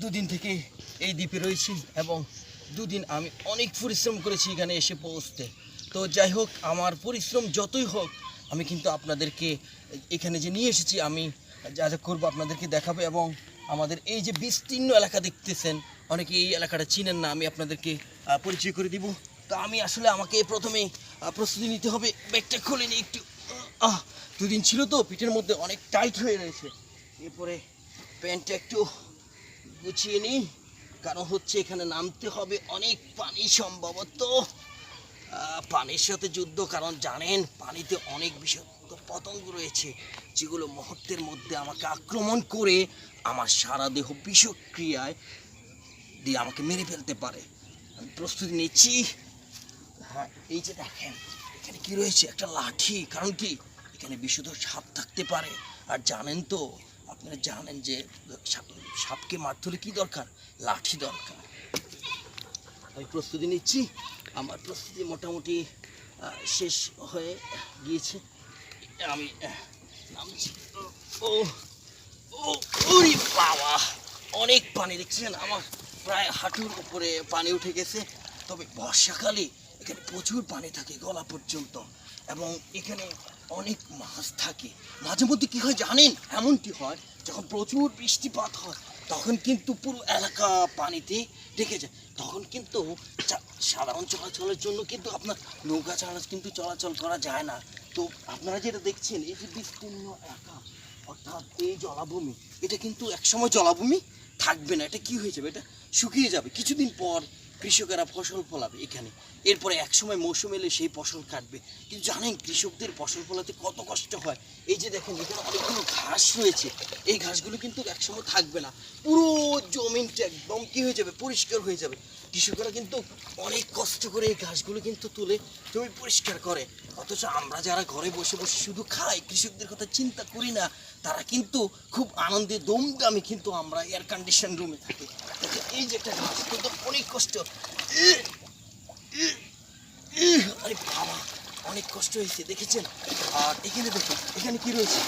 দুদিন থেকে এই দ্বীপে রয়েছি এবং দুদিন আমি অনেক পরিশ্রম করেছি এখানে এসে পৌঁছতে। তো যাই হোক আমার পরিশ্রম যতই হোক আমি কিন্তু আপনাদেরকে এখানে যে নিয়ে এসেছি আমি যা যা করব আপনাদেরকে দেখাবো এবং আমাদের এই যে বিস্তীর্ণ এলাকা দেখতেছেন অনেকে এই এলাকাটা চিনেন না আমি আপনাদেরকে পরিচয় করে দিব। তো আমি আসলে আমাকে প্রথমেই আহ, প্রস্তুতি নিতে হবে। ব্যাগটা খুলে নিই একটু। আহ দুদিন ছিল তো পিঠের মধ্যে অনেক টাইট হয়ে রয়েছে। এরপরে প্যান্টটা একটু গুছিয়ে নিই। কারণ হচ্ছে এখানে নামতে হবে অনেক পানি সম্ভবত। পানির সাথে যুদ্ধ, কারণ জানেন পানিতে অনেক বিষাক্ত পতঙ্গ রয়েছে, যেগুলো মুহূর্তের মধ্যে আমাকে আক্রমণ করে আমার সারা দেহ বিষক্রিয়ায় দিয়ে আমাকে মেরে ফেলতে পারে। আমি প্রস্তুতি নিচ্ছি। হ্যাঁ এই যে দেখেন, এখানে কি রয়েছে? একটা লাঠি, কারণ কি? এখানে বিশুদ্ধ সাপ থাকতে পারে। আর জানেন তো আপনারা জানেন যে সাপ- সাপকে মারতে হলে কি দরকার? লাঠি দরকার। আমি প্রস্তুতি নিচ্ছি। আমার প্রস্তুতি মোটামুটি শেষ হয়ে গিয়েছে। আমি নামছি। ও বাবা! অনেক পানি, দেখছেন? আমার প্রায় হাঁটুর উপরে পানি উঠে গেছে। তবে বর্ষাকালে এখানে প্রচুর পানি থাকে গলা পর্যন্ত। এবং এখানে অনেক মাছ থাকে। মাঝে মধ্যে কী হয় জানেন? এমনটি হয়, যখন প্রচুর বৃষ্টিপাত হয়, তখন কিন্তু পুরো এলাকা পানিতে ঢেকে যায়। তখন কিন্তু সাধারণ চলাচলের জন্য কিন্তু আপনার নৌকা ছাড়া কিন্তু চলাচল করা যায় না। তো আপনারা যেটা দেখছেন, এই যে বিস্তীর্ণ এলাকা, অর্থাৎ এই জলাভূমি, এটা কিন্তু একসময় জলাভূমি থাকবে না। এটা কি হয়ে যাবে? এটা শুকিয়ে যাবে। কিছুদিন পর কৃষকেরা ফসল ফলাবে এখানে। এরপরে একসময় মৌসুম এলে সেই ফসল কাটবে। কিন্তু জানেন, কৃষকদের ফসল ফলাতে কত কষ্ট হয়? এই যে দেখেন এখানে অনেকগুলো ঘাস রয়েছে। এই ঘাসগুলো কিন্তু একসময় থাকবে না। পুরো জমিনটা একদম কি হয়ে যাবে? পরিষ্কার হয়ে যাবে। কৃষকরা কিন্তু অনেক কষ্ট করে এই ঘাসগুলো কিন্তু তুলে জমি পরিষ্কার করে। অথচ আমরা যারা ঘরে বসে বসে শুধু খাই, কৃষকদের কথা চিন্তা করি না, তারা কিন্তু খুব আনন্দে, দমদামি কিন্তু আমরা এয়ার কন্ডিশন রুমে থাকি। এই যে একটা ঘাস, কিন্তু অনেক কষ্ট। আরে বাবা, অনেক কষ্ট হয়েছে, দেখেছেন? আর এখানে দেখুন এখানে কি রয়েছে?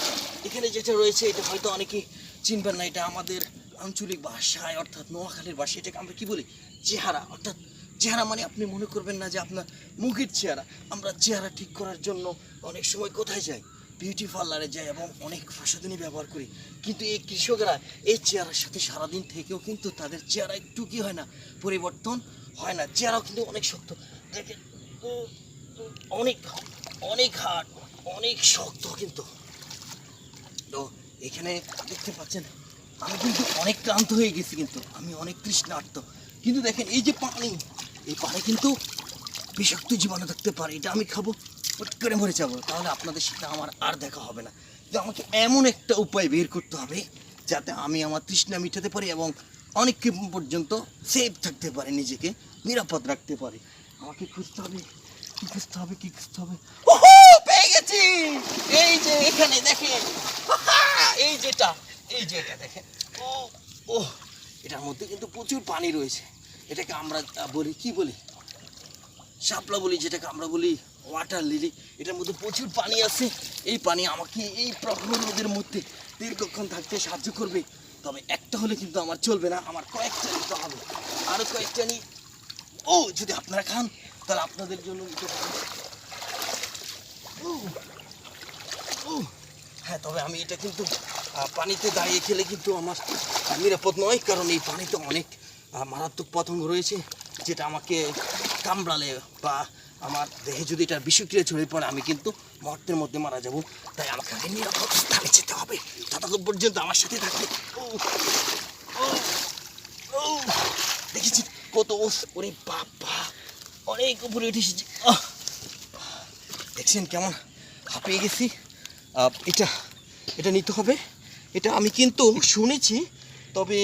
এখানে যেটা রয়েছে, এটা হয়তো অনেকে চিনবেন না, এটা আমাদের আঞ্চলিক ভাষায়, অর্থাৎ নোয়াখালীর ভাষায়, এটাকে আমরা কি বলি? চেহারা। অর্থাৎ চেহারা মানে আপনি মনে করবেন না যে আপনার মুখের চেহারা। আমরা চেহারা ঠিক করার জন্য অনেক সময় কোথায় যাই? বিউটি পার্লারে যাই এবং অনেক প্রসাধনী ব্যবহার করি। কিন্তু এই কৃষকরা এই চেহারার সাথে সারাদিন থেকেও কিন্তু তাদের চেহারা একটু কি হয় না, পরিবর্তন হয় না। চেহারাও কিন্তু অনেক শক্ত। দেখেন অনেক অনেক হাট অনেক শক্ত কিন্তু। তো এখানে দেখতে পাচ্ছেন, আমি কিন্তু অনেক ক্লান্ত হয়ে গেছি কিন্তু, আমি অনেক তৃষ্ণার্ত। কিন্তু দেখেন, এই যে পানি, এই পানি কিন্তু বিষাক্ত জীবাণু থাকতে পারে, এটা আমি খাব পট করে মরে যাব, তাহলে আপনাদের সাথে আমার আর দেখা হবে না। কিন্তু আমাকে এমন একটা উপায় বের করতে হবে, যাতে আমি আমার তৃষ্ণা মিটাতে পারি এবং অনেক পর্যন্ত সেফ থাকতে পারি, নিজেকে নিরাপদ রাখতে পারি। আমাকে খুঁজতে হবে, কি খুঁজতে হবে, কি খুঁজতে হবে? পেয়ে গেছি! এই যে এখানে দেখেন এই যেটা এই যেটা দেখেন। ও ও এটার মধ্যে কিন্তু প্রচুর পানি রয়েছে। এটাকে আমরা বলি কি বলি? শাপলা বলি যেটাকে আমরা বলি ওয়াটার লিলি এটার মধ্যে প্রচুর পানি আছে। এই পানি আমাকে এই প্রবল রোদের মধ্যে দীর্ঘক্ষণ থাকতে সাহায্য করবে। তবে একটা হলে কিন্তু আমার চলবে না আমার কয়েকটা নিতে হবে। আরও কয়েকটা নিই ও যদি আপনারা খান তাহলে আপনাদের জন্য নিতে পারেন ও, হ্যাঁ তবে আমি এটা কিন্তু পানিতে দাঁড়িয়ে খেলে কিন্তু আমার নিরাপদ নয়, কারণ এই পানিতে অনেক মারাত্মক পতঙ্গ রয়েছে, যেটা আমাকে কামড়ালে বা আমার দেহে যদি এটার বিষক্রিয়া ছড়িয়ে পড়ে, আমি কিন্তু মর্তের মধ্যে মারা যাব। তাই আমাকে আগে নিরাপদ স্থানে যেতে হবে। ততক্ষণ পর্যন্ত আমার সাথে ও দেখেছি কত ওরে বাবা, অনেক উপরে উঠে এসেছি। দেখছেন কেমন হাঁপিয়ে গেছি। এটা এটা নিতে হবে। এটা আমি কিন্তু শুনেছি, তবে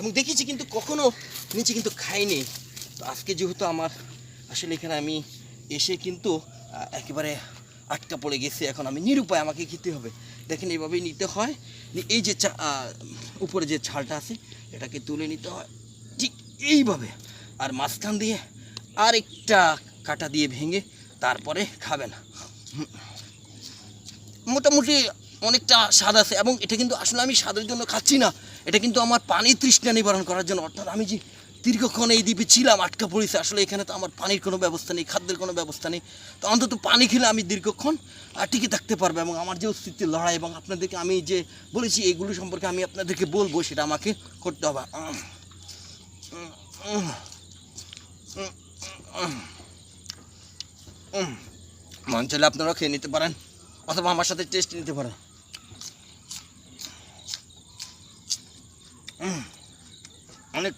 এবং দেখেছি কিন্তু কখনো নিচে কিন্তু খাইনি। তো আজকে যেহেতু আমার, আসলে এখানে আমি এসে কিন্তু একেবারে আটকা পড়ে গেছি, এখন আমি নিরুপায় আমাকে খেতে হবে। দেখেন এইভাবেই নিতে হয় এই যে উপরে যে ছালটা আছে, এটাকে তুলে নিতে হয়, ঠিক এইভাবে। আর মাঝখান দিয়ে আরেকটা কাটা দিয়ে ভেঙে তারপরে খাবেন। মোটামুটি অনেকটা স্বাদ আছে এবং এটা কিন্তু আসলে আমি স্বাদের জন্য খাচ্ছি না। এটা কিন্তু আমার পানির তৃষ্ণা নিবারণ করার জন্য। অর্থাৎ আমি যে দীর্ঘক্ষণ এই দ্বীপে ছিলাম, আটকা পড়েছে, আসলে এখানে তো আমার পানির কোনো ব্যবস্থা নেই, খাদ্যের কোনো ব্যবস্থা নেই। তো অন্তত পানি খেলে আমি দীর্ঘক্ষণ টিকে থাকতে পারব এবং আমার যে অস্তিত্বের লড়াই এবং আপনাদেরকে আমি যে বলেছি, এগুলো সম্পর্কে আমি আপনাদেরকে বলব, সেটা আমাকে করতে হবে। মন চাইলে আপনারাও খেয়ে নিতে পারেন, অথবা আমার সাথে টেস্ট নিতে পারেন। অনেক,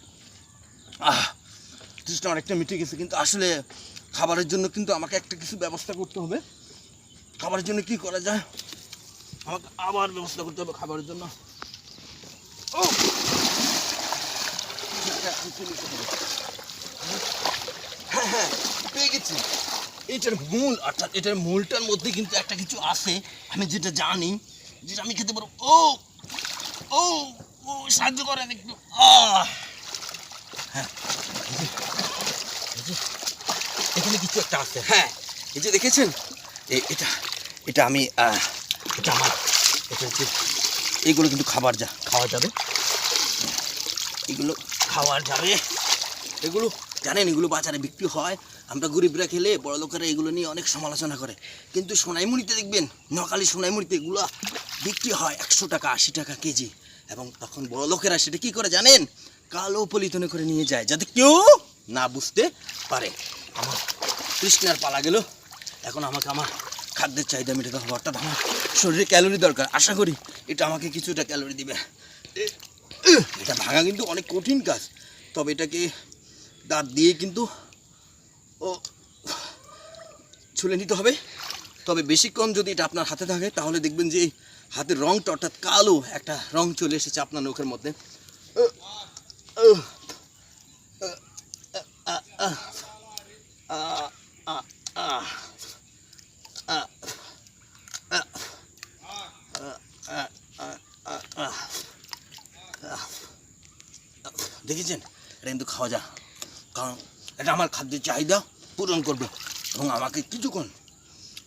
আহ তৃষ্ণা অনেকটা মিটে গেছে, কিন্তু আসলে খাবারের জন্য কিন্তু আমাকে একটা কিছু ব্যবস্থা করতে হবে। খাবারের জন্য কি করা যায়? আমাকে আবার ব্যবস্থা করতে হবে খাবারের জন্য। হ্যাঁ হ্যাঁ পেয়ে গেছি। এটার মূল, অর্থাৎ এটার মূলটার মধ্যে কিন্তু একটা কিছু আছে, আমি যেটা জানি, যেটা আমি খেতে পারব। ও! ও! ও সাহায্য করেন একটু। হ্যাঁ। এখানে কিছু একটা আছে। হ্যাঁ। এই যে দেখেছেন? এটা এটা আমি এটা আমার এটা হচ্ছে এগুলো কিন্তু খাবার যা খাওয়া যাবে। এগুলো খাওয়ার যাবে। এগুলো জানেন এগুলো বাজারে বিক্রি হয়। আমরা গরিবরা খেলে বড় লোকেরা এগুলো নিয়ে অনেক সমালোচনা করে। কিন্তু সোনাইমুড়িতে দেখবেন নকালি সোনাইমুড়িতে এগুলো বিক্রি হয় একশো টাকা আশি টাকা কেজি। এবং তখন বড় লোকেরা সেটা কি করে জানেন? কালো পলিতনে করে নিয়ে যায়, যাতে কেউ না বুঝতে পারে। আমার তৃষ্ণার পালা গেল। এখন আমাকে আমার খাদ্যের চাহিদা মেটাতে হবে। অর্থাৎ আমার শরীরে ক্যালোরি দরকার। আশা করি এটা আমাকে কিছুটা ক্যালোরি দিবে। এটা ভাঙা কিন্তু অনেক কঠিন কাজ। তবে এটাকে দাঁত দিয়ে কিন্তু ও ছুলে নিতে হবে। তবে বেশিক্ষণ যদি এটা আপনার হাতে থাকে, তাহলে দেখবেন যে হাতের রংটা অর্থাৎ কালো একটা রং চলে এসেছে আপনার নখের মধ্যে। দেখেছেন? এটা কিন্তু খাওয়া যা কারণ এটা আমার খাদ্যের চাহিদা পূরণ করবে এবং আমাকে কিছুক্ষণ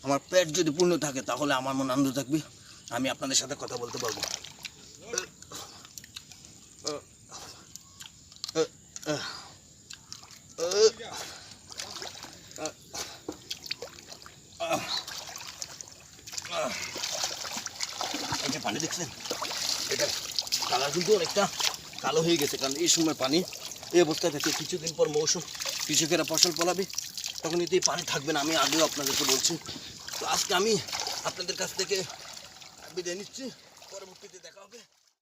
আমার পেট যদি পূর্ণ থাকে, তাহলে আমার মন আনন্দ থাকবে। আমি আপনাদের সাথে কথা বলতে পারব। পানি দেখছেন? এটা কালার কিন্তু অনেকটা কালো হয়ে গেছে, কারণ এই সময় পানি এই অবস্থায় থাকে। কিছুদিন পর মৌসুম, কৃষকেরা ফসল ফলাবে, তখন এতে পানি থাকবে না। আমি আগেও আপনাদেরকে বলছি। তো আজকে আমি আপনাদের কাছ থেকে bir de?